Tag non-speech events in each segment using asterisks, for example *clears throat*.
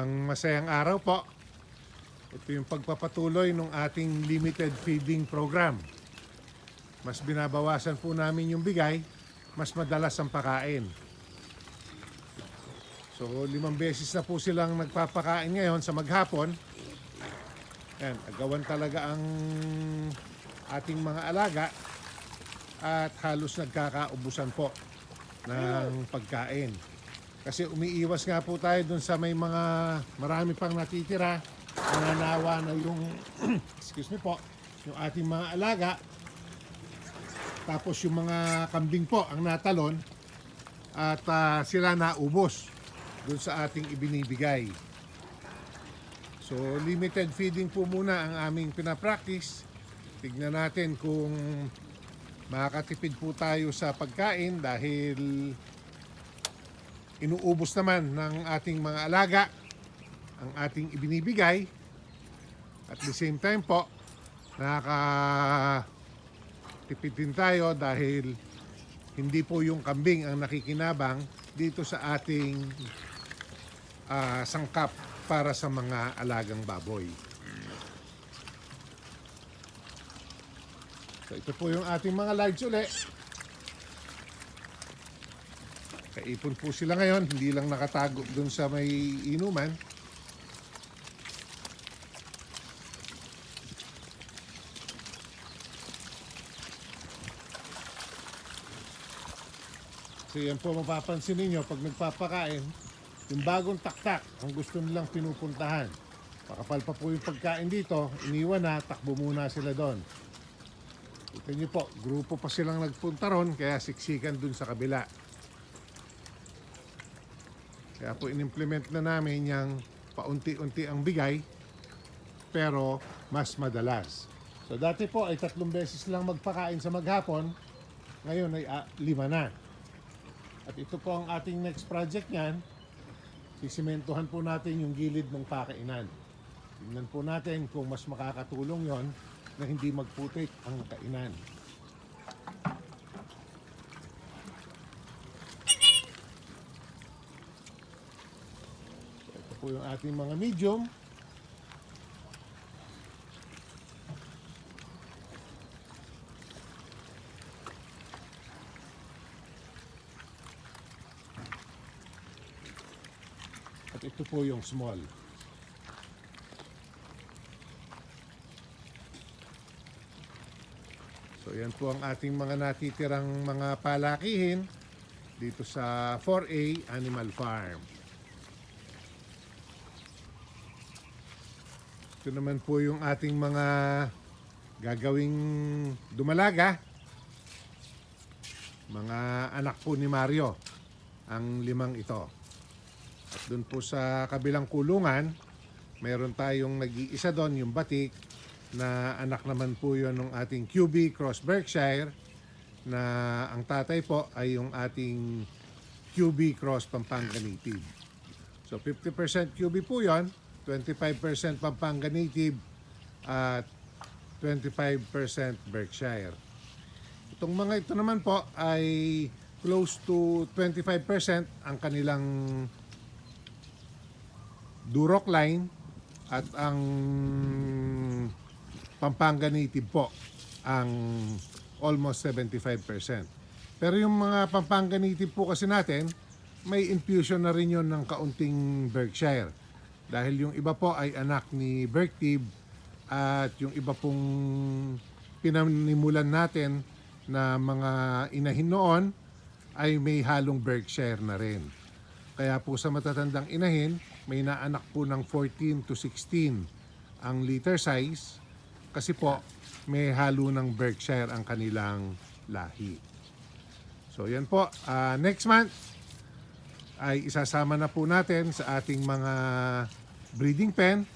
Isang masayang araw po. Ito yung pagpapatuloy ng ating limited feeding program. Mas binabawasan po namin yung bigay, mas madalas ang pakain. So, limang beses na po silang nagpapakain ngayon sa maghapon. Yan, agawan talaga ang ating mga alaga at halos nagkakaubusan po ng pagkain. Kasi umiiwas nga po tayo dun sa may mga marami pang natitira, nananawa na yung, *clears throat* excuse me po, yung ating mga alaga. Tapos yung mga kambing po ang natalon at ah, sila naubos dun sa ating ibinibigay. So limited feeding po muna ang aming pinapractice. Tignan natin kung makakatipid po tayo sa pagkain dahil inuubos naman ng ating mga alaga ang ating ibinibigay at the same time po nakakatipid din tayo dahil hindi po yung kambing ang nakikinabang dito sa ating ah, sangkap para sa mga alagang baboy. So ito po yung ating mga lights uli. Kaipon po sila ngayon, hindi lang nakatago dun sa may inuman. So yan po mapapansin ninyo pag nagpapakain, yung bagong taktak ang gusto nilang pinupuntahan. Pakapal pa po yung pagkain dito, iniwan na, takbo muna sila doon. Kita niyo po, grupo pa silang nagpunta ron, kaya siksikan dun sa kabila. Kaya po inimplement na namin yung paunti-unti ang bigay, pero mas madalas. So dati po ay tatlong beses lang magpakain sa maghapon, ngayon ay ah, lima na. At ito po ang ating next project niyan, sisimentohan po natin yung gilid ng pakainan. Tingnan po natin kung mas makakatulong yon na hindi magputik ang kainan. Po yung ating mga medium. At ito po yung small. So yan po ang ating mga natitirang mga palakihin dito sa 4A Animal Farm. Ito naman po yung ating mga gagawing dumalaga. Mga anak po ni Mario, ang limang ito. At doon po sa kabilang kulungan, meron tayong nag-iisa doon, yung batik, na anak naman po yun ng ating QB Cross Berkshire na ang tatay po ay yung ating QB Cross Pampanga Native. So 50% QB po yon, 25% Pampanga Native at 25% Berkshire. Itong mga ito naman po ay close to 25% ang kanilang Duroc line at ang Pampanga native po ang almost 75%. Pero yung mga Pampanga native po kasi natin, may infusion na rin yun ng kaunting Berkshire. Dahil yung iba po ay anak ni Berktib at yung iba pong pinanimulan natin na mga inahin noon ay may halong Berkshire na rin. Kaya po sa matatandang inahin, may naanak po ng 14 to 16 ang liter size kasi po may halo ng Berkshire ang kanilang lahi. So yan po, Ah, next month ay isasama na po natin sa ating mga breeding pen.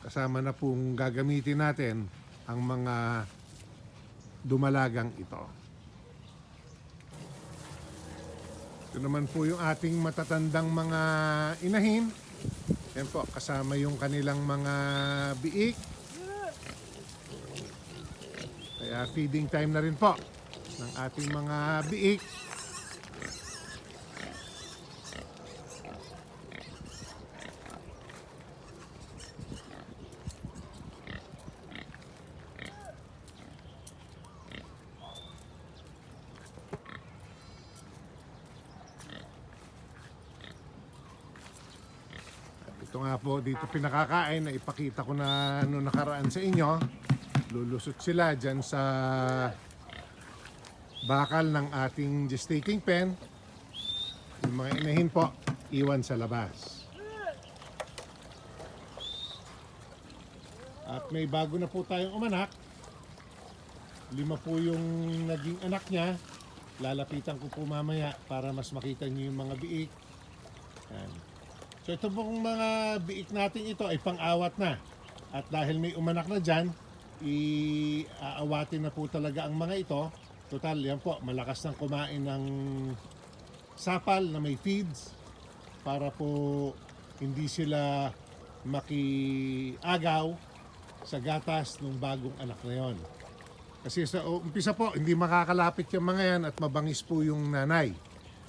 Kasama na pong gagamitin natin ang mga dumalagang ito. Ito naman po yung ating matatandang mga inahin. Yan po, kasama yung kanilang mga biik. Kaya feeding time na rin po ng ating mga biik. Ito nga po dito pinakakain na ipakita ko na ano nakaraan sa inyo. Lulusot sila dyan sa bakal ng ating gestating pen. Yung mga inahin po, iwan sa labas. At may bago na po tayong umanak. Lima po yung naging anak niya. Lalapitan ko po mamaya para mas makita niyo yung mga biik. Yan. So ito pong mga biik natin ito ay pang-awat na. At dahil may umanak na dyan, iaawatin na po talaga ang mga ito. Total, yan po, malakas ng kumain ng sapal na may feeds para po hindi sila makiagaw sa gatas ng bagong anak na yon. Kasi sa umpisa po, hindi makakalapit yung mga yan at mabangis po yung nanay.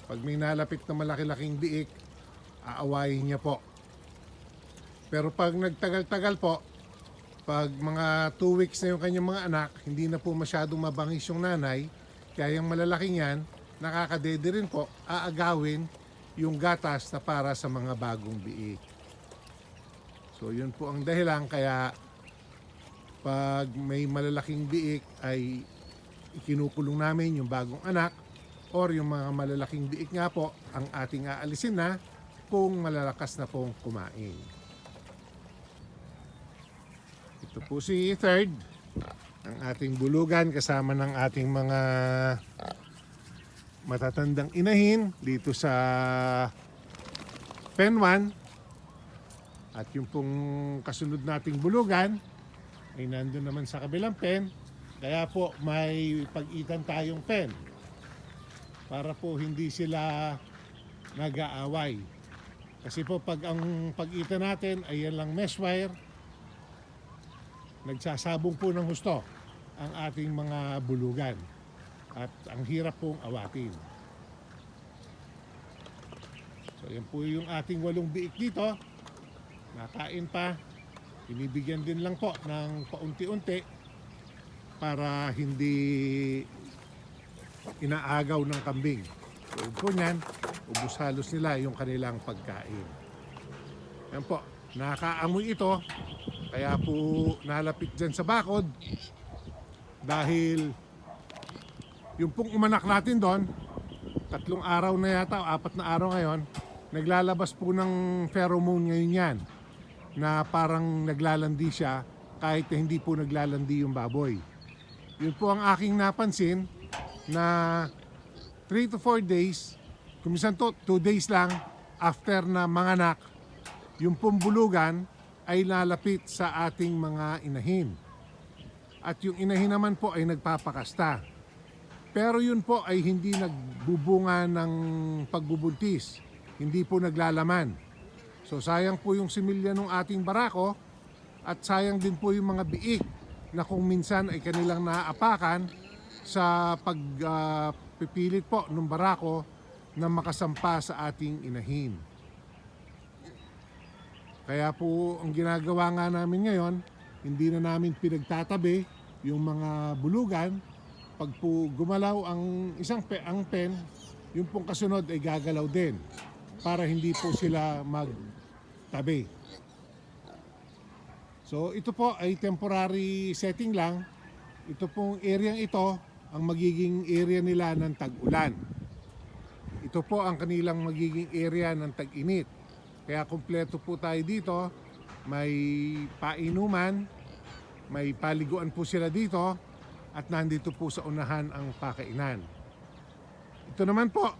Pag may nalapit na malaki-laking biik, aawayin niya po. Pero pag nagtagal-tagal po, pag mga 2 weeks na yung kanyang mga anak, hindi na po masyadong mabangis yung nanay, kaya yung malalaking yan, nakakadede rin po, aagawin yung gatas na para sa mga bagong biik. So yun po ang dahilan kaya pag may malalaking biik ay ikinukulong namin yung bagong anak or yung mga malalaking biik nga po ang ating aalisin na kung malalakas na pong kumain. Ito po si third, ang ating bulugan kasama ng ating mga matatandang inahin dito sa Pen 1 at yung pong kasunod nating bulugan ay nandun naman sa kabilang pen. Kaya po may pag-itan tayong pen para po hindi sila nag-aaway kasi po pag ang pag-itan natin ay yan lang mesh wire nagsasabong po ng husto ang ating mga bulugan at ang hirap pong awatin. So yan po yung ating walong biik dito. Nakain pa. Binibigyan din lang po ng paunti-unti para hindi inaagaw ng kambing. So po niyan, ubus halos nila yung kanilang pagkain. Yan po, nakaamoy ito. Kaya po nalapit dyan sa bakod dahil yung pong umanak natin doon, tatlong araw na yata, o apat na araw ngayon, naglalabas po ng pheromone ngayon yan na parang naglalandi siya kahit na hindi po naglalandi yung baboy. Yun po ang aking napansin na 3 to 4 days, kumisan to 2 days lang after na manganak, yung pumbulugan ay lalapit sa ating mga inahin. At yung inahin naman po ay nagpapakasta. Pero yun po ay hindi nagbubunga ng pagbubuntis. Hindi po naglalaman. So sayang po yung similya ng ating barako at sayang din po yung mga biik na kung minsan ay kanilang naaapakan sa pagpipilit po ng barako na makasampa sa ating inahin. Kaya po ang ginagawa nga namin ngayon, hindi na namin pinagtatabi yung mga bulugan. Pag po gumalaw ang isang pe, ang pen, yung pong kasunod ay gagalaw din para hindi po sila magtabi. So ito po ay temporary setting lang. Ito pong area ito ang magiging area nila ng tag-ulan. Ito po ang kanilang magiging area ng tag-init. Kaya kumpleto po tayo dito. May painuman, may paliguan po sila dito at nandito po sa unahan ang pakainan. Ito naman po,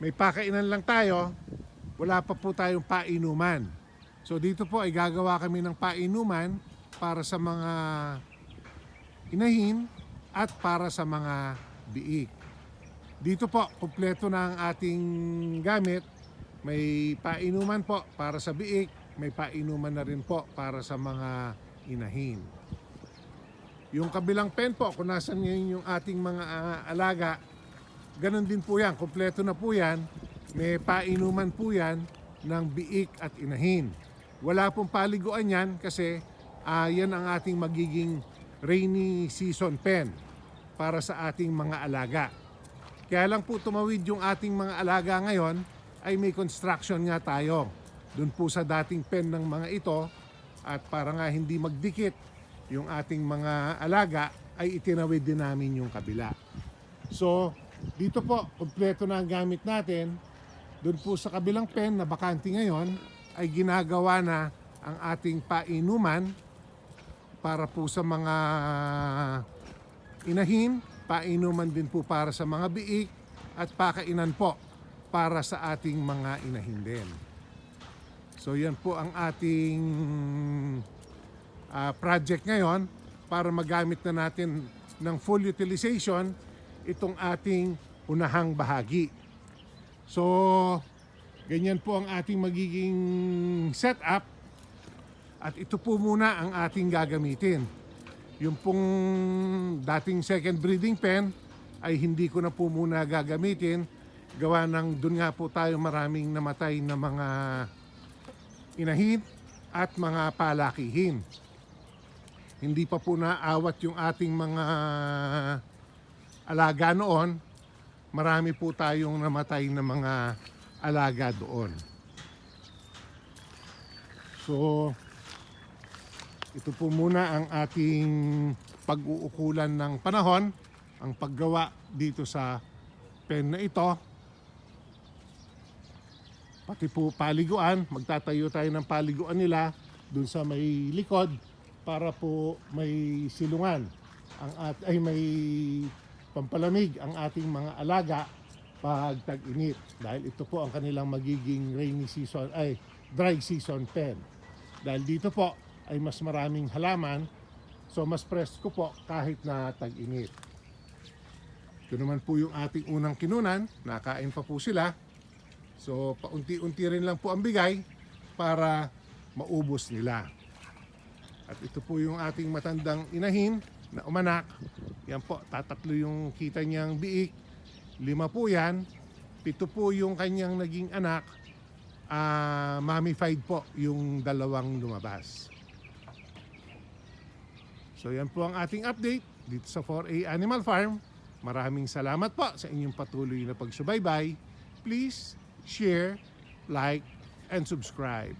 may pakainan lang tayo, wala pa po tayong painuman. So dito po ay gagawa kami ng painuman para sa mga inahin at para sa mga biik. Dito po, kumpleto na ang ating gamit. May painuman po para sa biik, may painuman na rin po para sa mga inahin. Yung kabilang pen po, kung nasan ngayon yung ating mga ah, alaga, ganun din po yan, kumpleto na po yan. May painuman po yan ng biik at inahin. Wala pong paliguan yan kasi ah, yan ang ating magiging rainy season pen para sa ating mga alaga. Kaya lang po tumawid yung ating mga alaga ngayon ay may construction nga tayo. dun po sa dating pen ng mga ito at para nga hindi magdikit yung ating mga alaga ay itinawid din namin yung kabila. So, dito po, kompleto na ang gamit natin. Doon po sa kabilang pen na bakante ngayon ay ginagawa na ang ating painuman para po sa mga inahin, painuman din po para sa mga biik at pakainan po para sa ating mga inahin din. So yan po ang ating ah, project ngayon para magamit na natin ng full utilization itong ating unahang bahagi. So, ganyan po ang ating magiging setup at ito po muna ang ating gagamitin. Yung pong dating second breeding pen ay hindi ko na po muna gagamitin. Gawa ng doon nga po tayo maraming namatay na mga inahin at mga palakihin. Hindi pa po naawat yung ating mga alaga noon. Marami po tayong namatay na mga alaga doon. So, ito po muna ang ating pag-uukulan ng panahon, ang paggawa dito sa pen na ito. Pati po paliguan, magtatayo tayo ng paliguan nila dun sa may likod para po may silungan ang at ay may pampalamig ang ating mga alaga pag tag-init dahil ito po ang kanilang magiging rainy season ay dry season pen. Dahil dito po ay mas maraming halaman so mas presko po kahit na tag-init. Ito naman po yung ating unang kinunan, nakain pa po sila. So paunti-unti rin lang po ang bigay para maubos nila. At ito po yung ating matandang inahin na umanak. Yan po, tatatlo yung kita niyang biik. Lima po yan. Pito po yung kanyang naging anak. Ah, mummified po yung dalawang lumabas. So yan po ang ating update dito sa 4A Animal Farm. Maraming salamat po sa inyong patuloy na pagsubaybay. Please share, like, and subscribe.